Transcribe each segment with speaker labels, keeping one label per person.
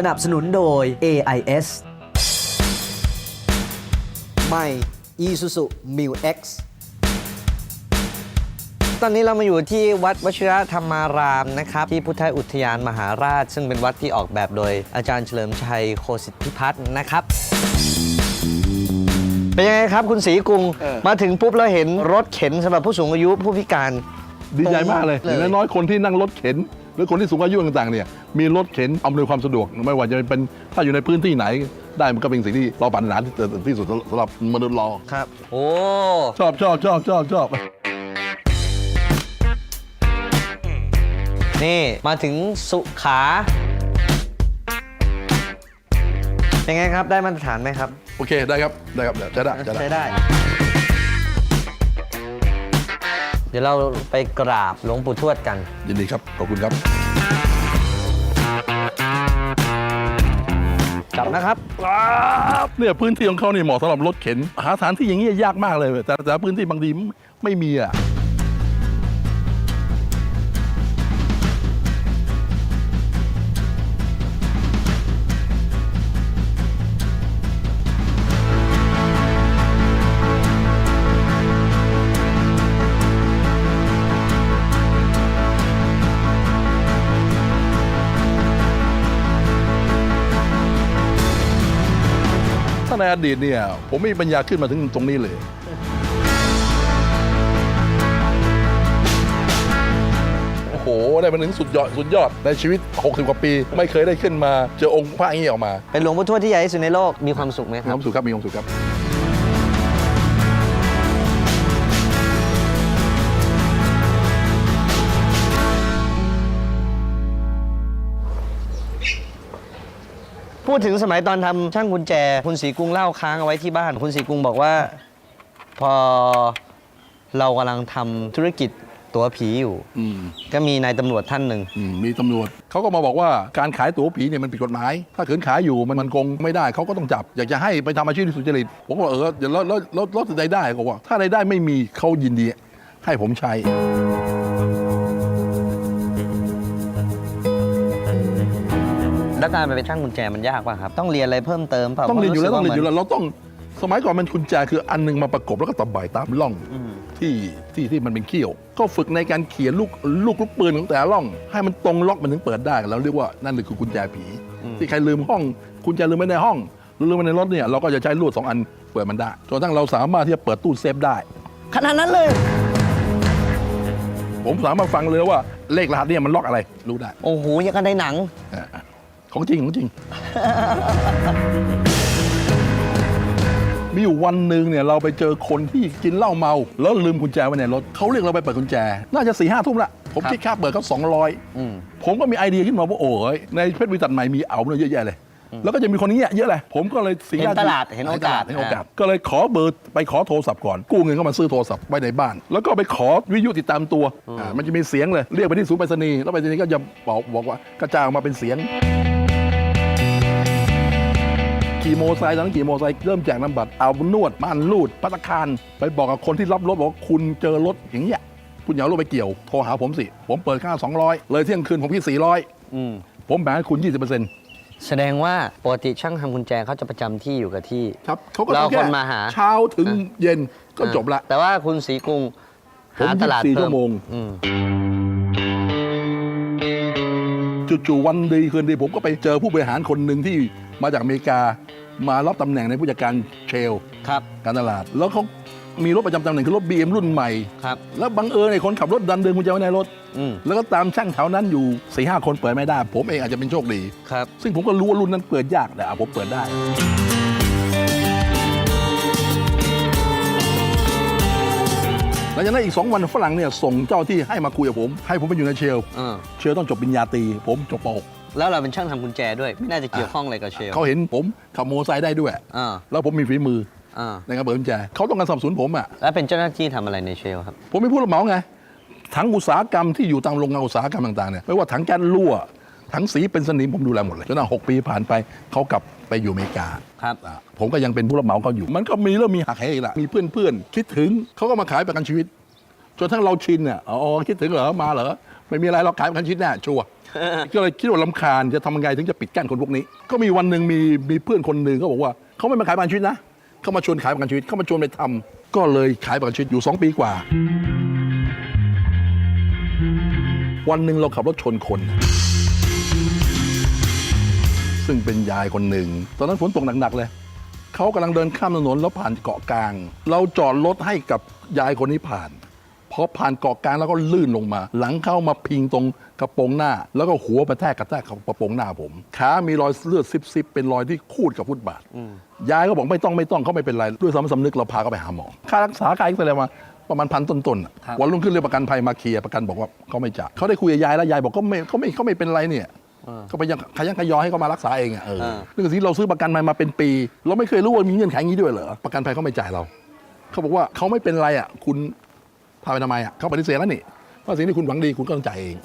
Speaker 1: สนับสนุนโดย AIS
Speaker 2: ใหม่ Isuzu Mu X
Speaker 3: ตอนนี้เรามาอยู่ที่วัดวชิระธรรมารามนะครับ ที่พุทธอุทยานมหาราช ซึ่งเป็นวัดที่ออกแบบโดยอาจารย์เฉลิมชัยโคสิทธิพัฒน์นะครับ เป็นยังไงครับคุณศรีกรุง
Speaker 4: เออ
Speaker 3: มาถึงปุ๊บเราเห็นรถเข็นสำหรับผู้สูงอายุผู้พิการ
Speaker 4: ดีใจมากเลย
Speaker 3: เลย
Speaker 4: อย่างน้อยๆคนที่นั่งรถเข็น หรือคนที่สูงอายุต่างๆเนี่ยมีรถเข็นอำนวยความสะดวก ไม่ว่าจะเป็นถ้าอยู่ในพื้นที่ไหน ได้มันก็เป็นสิ่งที่เราปรารถนาที่ที่สุดสำหรับมนุษย์เรา
Speaker 3: ครับ โอ้
Speaker 4: ชอบชอบชอบชอบชอบ
Speaker 3: นี่มาถึงสุขาเป็นไงครับได้มาตรฐานไหมครับ
Speaker 4: โอเคได้ครับได้ครับจะได้จะได้
Speaker 3: ใช้ได้ ดี๋ยวเราไปกราบหลวงปู่ทวดกัน
Speaker 4: ยินดีครับ ขอบคุณครับ
Speaker 3: จับนะครับ
Speaker 4: เนี่ยพื้นที่ของเขาเนี่ยเหมาะสำหรับรถเข็น หาสถานที่อย่างนี้ยากมากเลย แต่แต่พื้นที่บางทีไม่มีอะาในอดีตเนี่ย ผมไม่มีปัญญาขึ้นมาถึงตรงนี้เลย โอ้โห ได้มาถึงสุดยอดสุดยอดในชีวิต 60 กว่าปี ไม่เคยได้ขึ้นมา เจอองค์พระอย่างนี้ออกมา
Speaker 3: เป็นหลวงปู่ทวดที่ใหญ่ที่สุดในโลก มีความสุขไหม
Speaker 4: มี
Speaker 3: ค
Speaker 4: ครับวามสุขครับมีความสุขครับ
Speaker 3: พูดถึงสมัยตอนทำช่างกุญแจ คุณศรีกรุงเล่าค้างเอาไว้ที่บ้าน คุณศรีกรุงบอกว่า พอเรากำลังทำธุรกิจตั๋วผีอยู่
Speaker 4: อืม
Speaker 3: ก็มีนายตำรวจท่านหนึ่ง
Speaker 4: อืมมีตำรวจเขาก็มาบอกว่าการขายตั๋วผีเนี่ยมันผิดกฎหมาย ถ้าเกินขายอยู่มันมันคงไม่ได้เขาก็ต้องจับ อยากจะให้ไปทำอาชีพที่สุจริตผมก็บอกเออเดี๋ยวลดลดลดลดรายได้ก็ว่าถ้ารายได้ไม่มีเขายินดี ให้ผมใช้
Speaker 3: แล้วการไปเป็นช่างกุญแจมันยากป่ะครับ ต้องเรียนอะไรเพิ่มเติมเปล่า
Speaker 4: ต้องเรียนอยู่แล้ว
Speaker 3: พ
Speaker 4: ต้
Speaker 3: ราะ
Speaker 4: องเรียนอยู่
Speaker 3: สึก
Speaker 4: แล้วเราต้องสมัยก่อนมันกุญแจคืออันหนึงมาประกบแล้วก็ตะไบตามร่อง
Speaker 3: อืม
Speaker 4: ที่ที่ที่มันเป็นเขี้ยว ก็ฝึกในการเขียนลูกลูกลูกปืนของแต่ละร่อง ให้มันตรงล็อกมันถึงเปิดได้เราเรียกว่านั่นคือกุญแจผี ที่ใครลืมห้องกุญแจลืมไว้ในห้องหรือลืมไว้ในรถเนี่ยเราก็จะใช้ลวดสองอันเปิดมันได้จนกระทั่งเราสามารถที่จะเปิดตู้เซฟได้
Speaker 3: ขนาดนั้นเลย
Speaker 4: ผมสามารถฟังเลยว่าเลขรหัสเนี่ยมันล็อกอะไรรู้ได้
Speaker 3: โอ้โหยังกันในหนัง
Speaker 4: อ่า ของจริงของจริง มีอยู่วันหนึ่งเนี่ยเราไปเจอคนที่กินเหล้าเมา แล้วลืมกุญแจไว้ในรถเขาเรียกเราไปเปิดกุญแจ น่าจะสี่ห้าทุ่มละ ผม
Speaker 3: ครับ
Speaker 4: คิดค่าเปิดเขาสองร้อย
Speaker 3: อืม
Speaker 4: ผมก็มีไอเดียขึ้นมาว่าโอ้ยในเพชรวิตัดใหม่มีเอาเนี่ยเยอะแยะเลยแล้วก็จะมีคนนี้เยอะเลยผมก็เลยสี่
Speaker 3: เห็น
Speaker 4: ห้า
Speaker 3: ตลาดเห็นโอกาส
Speaker 4: เห็นโอกาส ก็เลยขอเบอร์ไปขอโทรศัพท์ก่อน กู้เงินเข้ามาซื้อโทรศัพท์ไว้ในบ้าน แล้วก็ไปขอวิทยุติดตามตัวอ่ามันจะมีเสียงเลย เรียกไปที่ศูนย์ไปรษณีย์แล้วไปรษณีย์ก็จะบอกบอกว่ากระจายออกมาเป็นเสียง ขี่โมอไซค์ตอนนั้นขี่โมอไซค์เริ่มแจกนำบัตรเอานวดม่านรูดพัตตาคารไปบอกกับคนที่รับรถบอกว่าคุณเจอรถอย่างเงี้ยคุณอย่าเอารถไปเกี่ยวโทรหาผมสิ ผมเปิดค่า 200 เลยเที่ยงคืนผมพี่
Speaker 3: อืม
Speaker 4: 400 ผมแบ่งให้คุณ 20%
Speaker 3: แสดงว่าปกติช่างทำกุญแจเขาจะประจำที่อยู่กับที่
Speaker 4: ครับเขาก็
Speaker 3: เรา
Speaker 4: ทำแค่
Speaker 3: คนมาหา
Speaker 4: เช้าถึงเย็นก็จบละ
Speaker 3: แต่ว่าคุณศรีกรุง
Speaker 4: ผม
Speaker 3: หาตลาด
Speaker 4: 24
Speaker 3: เพิ่
Speaker 4: ชั่วโมง
Speaker 3: อืม
Speaker 4: จู่ๆวันดีคืนดีผมก็ไปเจอผู้บริหารคนหนึ่งที่มาจากอเมริกา มารับตำแหน่งในผู้จัดการเชล
Speaker 3: ครับ
Speaker 4: การตลาด แล้วเขามีรถประจำตำแหน่งคือรถ BM รุ่นใหม่
Speaker 3: ครับ
Speaker 4: แล้วบังเอิญไอ้คนขับรถดันเดินกุญแจไว้ในรถ
Speaker 3: อืม
Speaker 4: แล้วก็ตามช่างแถวนั้นอยู่สี่ห้าคนเปิดไม่ได้ ผมเองอาจจะเป็นโชคดี
Speaker 3: ครับ
Speaker 4: ซึ่งผมก็รู้ว่ารุ่นนั้นเปิดยากแต่อะผมเปิดได้ หลังจากนั้นอีก 2 วันฝรั่งเนี่ยส่งเจ้าที่ให้มาคุยกับผม ให้ผมไปอยู่ในเชล
Speaker 3: อ่า
Speaker 4: เชลต้องจบปริญญาตรีผมจบป
Speaker 3: แล้วเราเป็นช่างทำกุญแจด้วย ไม่น่าจะเกี่ยวข้องอะไรกับเชล
Speaker 4: .6 เขาเห็นผมขับมอเตอร์ไซค์ได้ด้วย
Speaker 3: อ่า
Speaker 4: แล้วผมมีฝีมือ
Speaker 3: อ่า
Speaker 4: ในการเปิดกุญแจเขาต้องการสนับสนุนผมอะ
Speaker 3: แล้วเป็นเจ้าหน้าที่ทำอะไรในเชลครับ
Speaker 4: ผมเป็นผู้รับเหมาไง ถังอุตสาหกรรมที่อยู่ตามโรงงานอุตสาหกรรมต่างๆเนี่ยไม่ว่าถังแก๊สรั่ว ถังสีเป็นสนิมผมดูแลหมดเลยจนหกปีผ่านไปเขากลับไปอยู่อเมริกา
Speaker 3: ครับ
Speaker 4: อะผมก็ยังเป็นผู้รับเหมาเขาอยู่ มันก็มีเริ่มมีหักเหอีกละมีเพื่อนๆ คิดถึงเขาก็มาขายประกันชีวิต จนทั้งเราชินเนี่ยอ๋อคิดถึงเหรอมาเหรอ ไม่มีอะไรเราขายประกันชีวิตแน่ชัวร์ก็เลยคิดว่าลำคาญจะทำยังไงถึงจะปิดกั้นคนพวกนี้ ก็มีวันหนึ่งมีมีเพื่อนคนหนึ่งเขาบอกว่าเขาไม่มาขายประกันชีวิตนะเขามาชวนขายประกันชีวิตเขามาชวนไปทำก็เลยขายประกันชีวิตอยู่ 2 ปีกว่า วันหนึ่งเราขับรถชนคน ซึ่งเป็นยายคนหนึ่ง ตอนนั้นฝนตกหนักๆเลยเขากำลังเดินข้ามถนนแล้วผ่านเกาะกลาง เราจอดรถให้กับยายคนนี้ผ่าน พอผ่านเกาะกลางแล้วก็ลื่นลงมา หลังเข้ามาพิงตรงกระโปรงหน้า แล้วก็หัวกระแทกกระแทกกับกระโปรงหน้าผม ขามีรอยเลือดซิบๆเป็นรอยที่คูดกับฟุตบาทยายก็บอกไม่ต้องไม่ต้องเขาไม่เป็นไรด้วยสำสำนึกเราพาเขาไปหาหมอค่ารักษาค่าเอ็กซเรย์มาประมาณพันต้นๆอะวันรุ่งขึ้นเรียกประกันภัยมาเคลียร์ประกันบอกว่าเขาไม่จ่ายเขาได้คุยกับยายแล้วยายบอกก็ไม่เขาไม่เขาไม่เป็นไรเนี่ยก็ไปยังขยันขยอให้เขามารักษาเองอะเออ
Speaker 3: อ่า
Speaker 4: เรื่องที่เราซื้อประกันภัยมาเป็นปี เราไม่เคยรู้ว่ามีเงื่อนไขอย่างนี้ด้วยเหรอประกันภัยเขาไม่จ่ายเรา เขาบอกว่าเขาไม่เป็นไรอะ คุณ พาไปทำไมอะเขาปฏิเสธแล้วนี่ว่าสิ่งที่คุณหวังดีคุณก็ต้องจ่ายเอง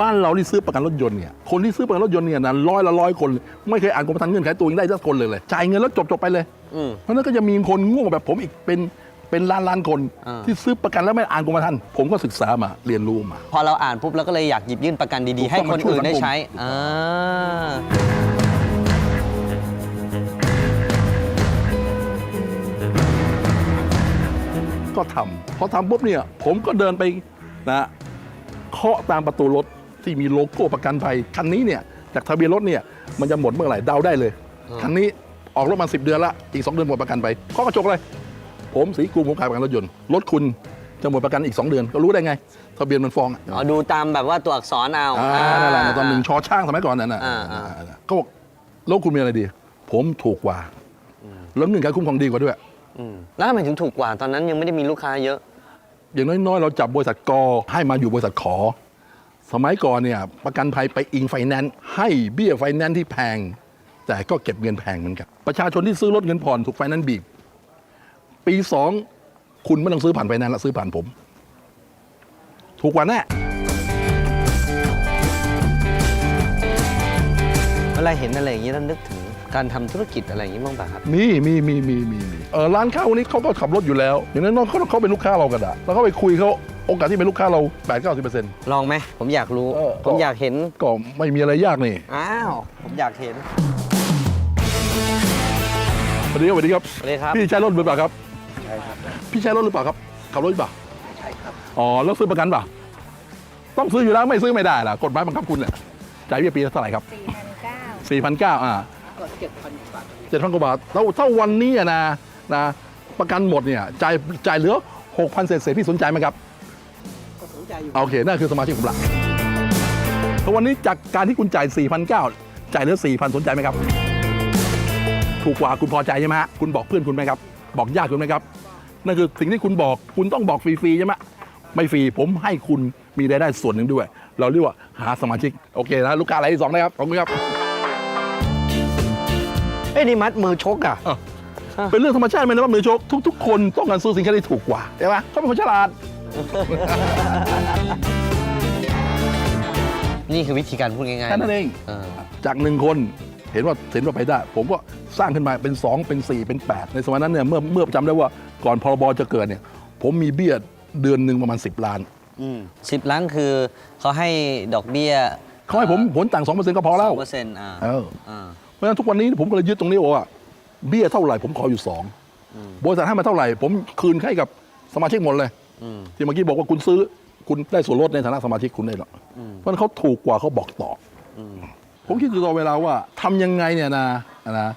Speaker 4: บ้านเราที่ซื้อประกันรถยนต์เนี่ยคนที่ซื้อประกันรถยนต์เนี่ยนะร้อยละร้อยคน ไม่เคยอ่านกรมธรรม์เงื่อนไขตัวเองได้สักคนเลยเลยจ่ายเงินแล้วจบจบๆไปเลย
Speaker 3: อืม
Speaker 4: เพราะฉะนั้นก็จะมีคนโง่แบบผมอีกเป็น เป็นล้านล้านๆคน
Speaker 3: อ่า
Speaker 4: ที่ซื้อประกันแล้วไม่อ่านกรมธรรม์ผมก็ศึกษามาเรียนรู้มา
Speaker 3: พอเราอ่านปุ๊บเราก็เลยอยากหยิบยื่นประกันดี
Speaker 4: ถู
Speaker 3: ๆ
Speaker 4: ก
Speaker 3: ให้
Speaker 4: ต้อง
Speaker 3: คน
Speaker 4: มาช่วย
Speaker 3: อื่นได้
Speaker 4: สังคม
Speaker 3: ใช้อ่า
Speaker 4: ก็ทำพอทำปุ๊บเนี่ยผมก็เดินไปนะเคาะตามประตูรถที่มีโลโก้ประกันภัยคันนี้เนี่ยจากทะเบียนรถเนี่ยมันจะหมดเมื่อไหร่เดาได้เลยคันนี้ออกรถมา 10 เดือนละอีก 2 เดือนหมดประกันไปเคาะกระจกเลย ผมสีกรุงผมขายประกันรถยนต์รถคุณจะหมดประกันอีก 2 เดือน ก็รู้ได้ไง ทะเบียนมันฟ้องอะ
Speaker 3: อ๋อดูตามแบบว่าตัวอักษรเอา
Speaker 4: อ่านั่นแหละตอนหนึ่งชอช่างสมัยก่อนนั่นน่ะ
Speaker 3: อ่าอ่า
Speaker 4: อ่าก็บอกแล้วคุณมีอะไรดี ผมถูกกว่า แล้วเงื่อนไขคุ้มครองดีกว่าด้วย
Speaker 3: อืมแล้วทำไมถึงถูกกว่าตอนนั้นยังไม่ได้มีลูกค้าเยอะ
Speaker 4: อย่างน้อยๆ เราจับบริษัทกอให้มาอยู่บริษัทขอ สมัยก่อนเนี่ยประกันภัยไปอิงไฟแนนซ์ให้เบี้ยไฟแนนซ์ที่แพง แต่ก็เก็บเงินแพงเหมือนกันประชาชนที่ซื้อรถเงินผ่อนถูกไฟแนนซ์บีบ ปีสองคุณไม่ต้องซื้อผ่านไฟแนนซ์ละซื้อผ่านผม ถูกกว่าแน่
Speaker 3: เวลาเห็นอะไรอย่างนี้แล้วนึกถึงการทำธุรกิจอะไรอย่างนี้บ้างป่ะครับ
Speaker 4: มีมีมีมีมีมีเออร้านข้าววันนี้เขาก็ขับรถอยู่แล้ว อย่างนั้นเขาเขาเป็นลูกค้าเรากันอะแล้วเขาไปคุยเขาโอกาสที่เป็นลูกค้าเรา8 9 0เปอร์เซ็นต์
Speaker 3: ลองไหม ผมอยากรู้
Speaker 4: เออ
Speaker 3: ผมอยากเห็น
Speaker 4: ก็ไม่มีอะไรยากนี่
Speaker 3: อ้าว ผมอยากเห็น
Speaker 4: สวัสดีครับสวัสดีครับ
Speaker 3: สวัสดีครับ
Speaker 4: พี่ใช้รถหรือเปล่าครับ ใช่ครับพี่ใช้รถหรือเปล่าครับขับรถหรือเปล่าใช่ครับอ๋อแล้วซื้อประกันเปล่าต้องซื้ออยู่แล้วไม่ซื้อไม่ได้ล่ะกฎหมายบังคับคุณเนี่ยจ่ายเบี้ยปีละเท่าไหร่ครับ
Speaker 5: สี่พันเก้า
Speaker 4: 4 9 0 0อ่าเจ็ดพันกว่าบาทเท่าเท่าวันนี้อะนะนะประกันหมดเนี่ยจ่ายจ่ายเหลือ6,000เศษเศษพี่สนใจไหมครับ
Speaker 2: ก็สนใจอยู่
Speaker 4: โอเคนั่นคือสมาชิกผมละเพราะวันนี้จากการที่คุณจ่าย4,900จ่ายเหลือ4,000สนใจไหมครับถูกกว่าคุณพอใจใช่ไหมฮะคุณบอกเพื่อนคุณไหมครับ บอกญาติคุณไหมครับ นั่นคือสิ่งที่คุณบอกคุณต้องบอกฟรีๆใช่ไหมไม่ฟรีผมให้คุณมีรายได้ส่วนหนึ่งด้วย เราเรียกว่าหาสมาชิกโอเคนะลูกค้ารายที่สองนะครับขอบคุณครับ
Speaker 3: เอ้ยนี่มัดมือชกอะ
Speaker 4: เป็นเรื่องธรรมชาติไหมนะว่ามือโชคทุกๆ คนต้องการซื้อสินค้าที่ถูกกว่าใช่ไหมเขาเป็นคนฉลาด
Speaker 3: นี่คือวิธีการพูดง่ายๆ
Speaker 4: แค่นั้นเอง
Speaker 3: เออ
Speaker 4: จากหนึ่งคน เห็นว่าเห็นว่าไปได้ ผมก็สร้างขึ้นมาเป็น 2 เป็น 4 เป็น 8 ในสมัยนั้นเนี่ยเมื่อเมื่อจำได้ว่าก่อนพรบจะเกิดเนี่ย ผมมีเบี้ยเดือนหนึ่งประมาณ 10 ล้าน
Speaker 3: สิบล้านคือเขาให้ดอกเบี้ย
Speaker 4: เขาให้ผมผลต่าง2%ก็พอแล้ว
Speaker 3: เปอร์เซ็นต์อ่า
Speaker 4: เออ
Speaker 3: อ่า
Speaker 4: เพราะฉะนั้นทุกวันนี้ผมก็เลยยึดตรงนี้ว่าเบี้ยเท่าไหร่ผมขออยู่2บริษัทให้มาเท่าไหร่ ผมคืนให้กับสมาชิกหมดเลย
Speaker 3: อืม
Speaker 4: ที่เมื่อกี้บอกว่าคุณซื้อคุณได้ส่วนลดในฐานะสมาชิกคุณได้หรอกเพราะฉะนั้นเขาถูกกว่าเขาบอกต่ออ ผมคิดอยู่ตลอดเวลาว่าทำยังไงเนี่ยนะนะ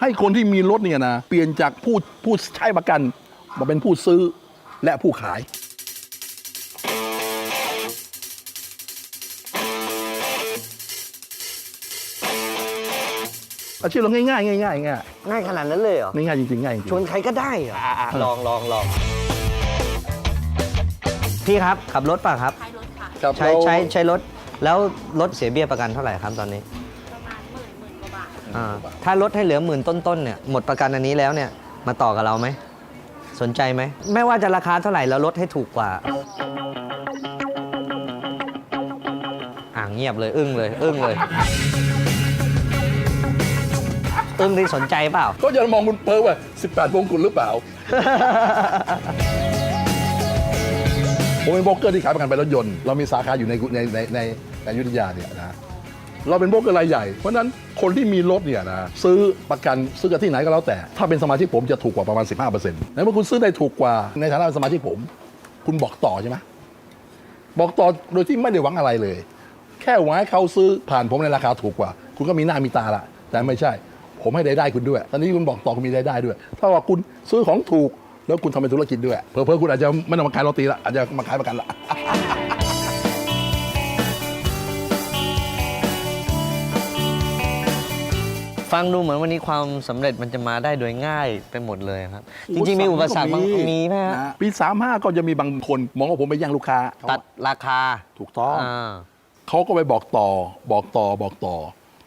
Speaker 4: ให้คนที่มีรถเนี่ยนะเปลี่ยนจากผู้ผู้ใช้ประกัน มาเป็นผู้ซื้อและผู้ขายอาชีพเราง่ายๆง่ายๆง่ายๆง่าย
Speaker 3: ง่ายขนาดนั้นเลยเหรอ
Speaker 4: ๆง่ายๆจริงๆง่ายจริงๆ
Speaker 3: ชวนใครก็ได้เหรออะๆลองลองลองพี่ครับขับรถป่ะครับ
Speaker 5: ท้ายรถค่ะ
Speaker 4: ครับ
Speaker 3: ใช้
Speaker 4: เรา
Speaker 3: ใช้ใช้รถ แล้วรถเสียเบี้ยประกันเท่าไหร่ครับตอนนี้
Speaker 5: ประมาณหมื่นหมื่นกว่าบาท
Speaker 3: อ่า ถ้าลดให้เหลือหมื่นต้นๆเนี่ยหมดประกันอันนี้แล้วเนี่ยมาต่อกับเราไหม สนใจไหม ไม่ว่าจะราคาเท่าไหร่เราลดให้ถูกกว่า อ่างเงียบเลยอึ้งเลยอึ้งเลยอึ้งที่สนใจเปล่า
Speaker 4: ก็จะมองคุณเปิร์ว่า 18วงกุลหรือเปล่า ผมเป็นโบรกเกอร์ที่ขายประกันภัยรถยนต์ เรามีสาขาอยู่ในในในในในอยุธยาเนี่ยนะเราเป็นโบรกเกอร์รายใหญ่ เพราะนั้นคนที่มีรถเนี่ยนะซื้อประกันซื้อกับที่ไหนก็แล้วแต่ ถ้าเป็นสมาชิกผมจะถูกกว่าประมาณ 15%ในเมื่อคุณซื้อได้ถูกกว่าในฐานะเป็นสมาชิกผม คุณบอกต่อใช่ไหมบอกต่อโดยที่ไม่ได้หวังอะไรเลย แค่หวังให้เขาซื้อผ่านผมในราคาถูกกว่า คุณก็มีหน้ามีตาละแต่ไม่ใช่ ผมให้รายได้คุณด้วย ตอนนี้คุณบอกต่อคุณมีรายได้ด้วย ถ้าว่าคุณซื้อของถูก แล้วคุณทำเป็นธุรกิจด้วย เพอเพอๆคุณอาจจะไม่ต้องมาขายโรตีละอาจจะมาขายประกันละ
Speaker 3: ฟังดูเหมือนวันนี้ความสำเร็จมันจะมาได้โดยง่ายไปหมดเลยครับ
Speaker 4: โอ้
Speaker 3: จริงๆ มีอุปสรรคบาง
Speaker 4: ก็
Speaker 3: มีไหมฮะ
Speaker 4: นะปี35ก็จะมีบางคน มองว่าผมไปแย่งลูกค้า
Speaker 3: ตัดราคา
Speaker 4: ถูกต้อง
Speaker 3: อ่า
Speaker 4: เขาก็ไปบอกต่อ บอกต่อ บอกต่อ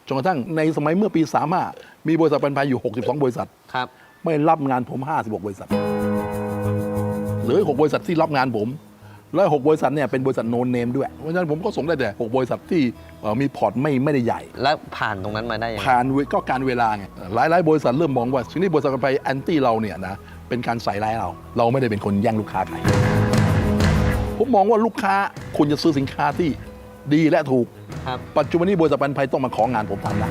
Speaker 4: จนกระทั่งในสมัยเมื่อปี 35 มีบริษัทเป็นภัยอยู่ 62 บริษัท
Speaker 3: ครับ
Speaker 4: ไม่รับงานผม 56 บริษัทเหลืออีก6บริษัทที่รับงานผม แล้ว6บริษัทเนี่ยเป็นบริษัทโนนเนมด้วย เพราะฉะนั้นผมก็ส่งได้แต่6บริษัทที่เอ่อมีพอร์ตไม่ไม่ได้ใหญ่
Speaker 3: แล้วผ่านตรงนั้นมาได้ยังไง
Speaker 4: ผ่านเวก็การเวลาไงหลายหลายๆ บริษัทเริ่มมองว่าสิ่งที่บริษัทกันไปแอนตี้เราเนี่ยนะเป็นการใส่ร้ายเรา เราไม่ได้เป็นคนแย่งลูกค้าใครผมมองว่าลูกค้าคุณจะซื้อสินค้าที่ดีและถูก
Speaker 3: ครับ
Speaker 4: ปัจจุบันนี้บริษัทปันภัยต้องมาของานผมทำนะ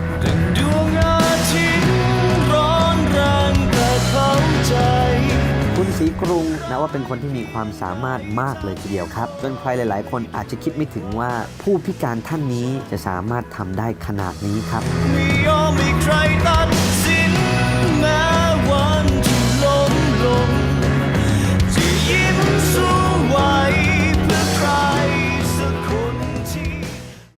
Speaker 1: คุณสีกรุงนะว่าเป็นคนที่มีความสามารถมากเลยทีเดียวครับจนใครหลาย ๆ คนอาจจะคิดไม่ถึงว่าผู้พิการท่านนี้จะสามารถทำได้ขนาดนี้ครับ
Speaker 6: ไว้